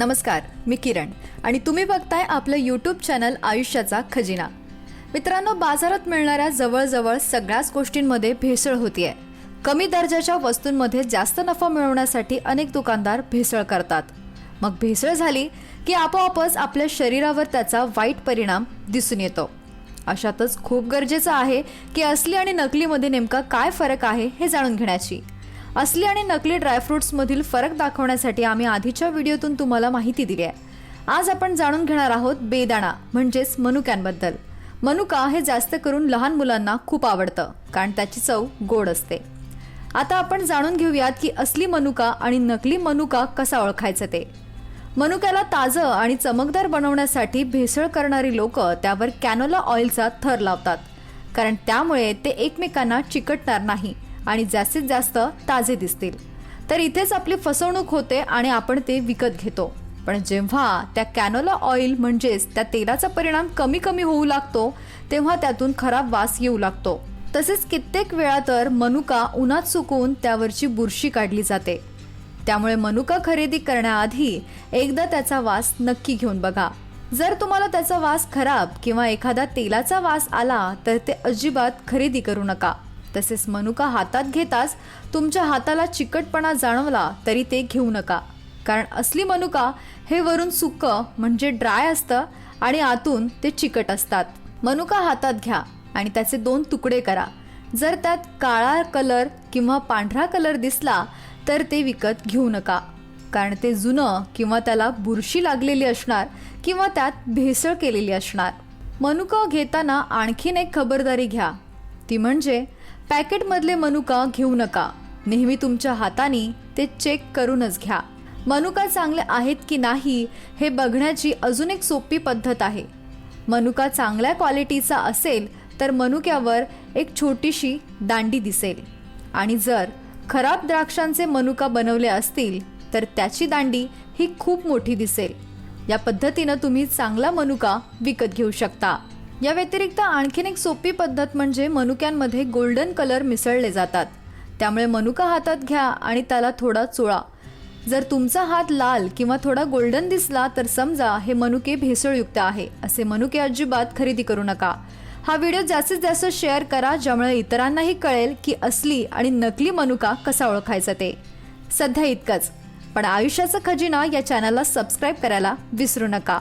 नमस्कार मी किरण. आणि तुम्ही बघताय आपलं यूट्यूब चॅनल आयुष्याचा खजिना. मित्रांनो बाजारात मिळणाऱ्या जवळजवळ सगळ्याच गोष्टींमध्ये भेसळ होतीये. कमी दर्जाच्या वस्तूंमध्ये जास्त नफा मिळवण्यासाठी अनेक दुकानदार भेसळ करतात. मग भेसळ झाली की आपोआपच आपल्या शरीरावर त्याचा वाईट परिणाम दिसून येतो. अशातच खूप गरजेचं आहे की असली आणि नकलीमध्ये नेमका काय फरक आहे हे जाणून घेण्याची. असली आणि नकली ड्रायफ्रुट्समधील फरक दाखवण्यासाठी आम्ही आधीच्या व्हिडिओतून तुम्हाला माहिती दिली आहे. आज आपण जाणून घेणार आहोत बेदाणा म्हणजेच मनुक्यांबद्दल. मनुका हे जास्त करून लहान मुलांना खूप आवडतं कारण त्याची चव गोड असते. आता आपण जाणून घेऊयात की असली मनुका आणि नकली मनुका कसा ओळखायचं ते. मनुक्याला ताजं आणि चमकदार बनवण्यासाठी भेसळ करणारी लोक त्यावर कॅनोला ऑइलचा थर लावतात कारण त्यामुळे ते एकमेकांना चिकटणार नाही. आणि जास्तीत जास्त ताजे दिसतील. तर इथेच आपली फसवणूक होते आणि आपण ते विकत घेतो. पण जेव्हा त्या कॅनोला ऑइल म्हणजेच त्या तेलाचा परिणाम कमी कमी होऊ लागतो तेव्हा त्यातून खराब वास येऊ लागतो. तसेच कित्येक वेळा तर मनुका उन्हात सुकवून त्यावरची बुरशी काढली जाते. त्यामुळे मनुका खरेदी करण्याआधी एकदा त्याचा वास नक्की घेऊन बघा. जर तुम्हाला त्याचा वास खराब किंवा एखादा तेलाचा वास आला तर ते अजिबात खरेदी करू नका. तसेच मनुका हातात घेताच तुमच्या हाताला चिकटपणा जाणवला तरी ते घेऊ नका. कारण असली मनुका हे वरून सुक्क म्हणजे ड्राय असतं आणि आतून ते चिकट असतात. मनुका हातात घ्या आणि त्याचे दोन तुकडे करा. जर त्यात काळा कलर किंवा पांढरा कलर दिसला तर ते विकत घेऊ नका. कारण ते जुनं किंवा त्याला बुरशी लागलेली असणार किंवा त्यात भेसळ केलेली असणार. मनुका घेताना आणखीन एक खबरदारी घ्या. ती म्हणजे पॅकेटमधले मनुका घेऊ नका. नेहमी तुमच्या हाताने ते चेक करूनच घ्या. मनुका चांगले आहेत की नाही हे बघण्याची अजून एक सोपी पद्धत आहे. मनुका चांगल्या क्वालिटीचा असेल तर मनुक्यावर एक छोटीशी दांडी दिसेल. आणि जर खराब द्राक्षांचे मनुका बनवले असतील तर त्याची दांडी ही खूप मोठी दिसेल. या पद्धतीनं तुम्ही चांगला मनुका विकत घेऊ शकता. या व्यतिरिक्त आणखीन एक सोपी पद्धत म्हणजे मनुक्यांमध्ये गोल्डन कलर मिसळले जातात. त्यामुळे मनुका हातात घ्या आणि त्याला थोडा चोळा. जर तुमचा हात लाल किंवा थोडा गोल्डन दिसला तर समजा हे मनुके भेसळयुक्त आहे असे मनुके अजिबात खरेदी करू नका. हा व्हिडिओ जास्तीत जास्त शेअर करा ज्यामुळे इतरांनाही कळेल की असली आणि नकली मनुका कसा ओळखायचा ते. सध्या इतकंच. पण आयुष्याचा खजिना या चॅनलला सबस्क्राईब करायला विसरू नका.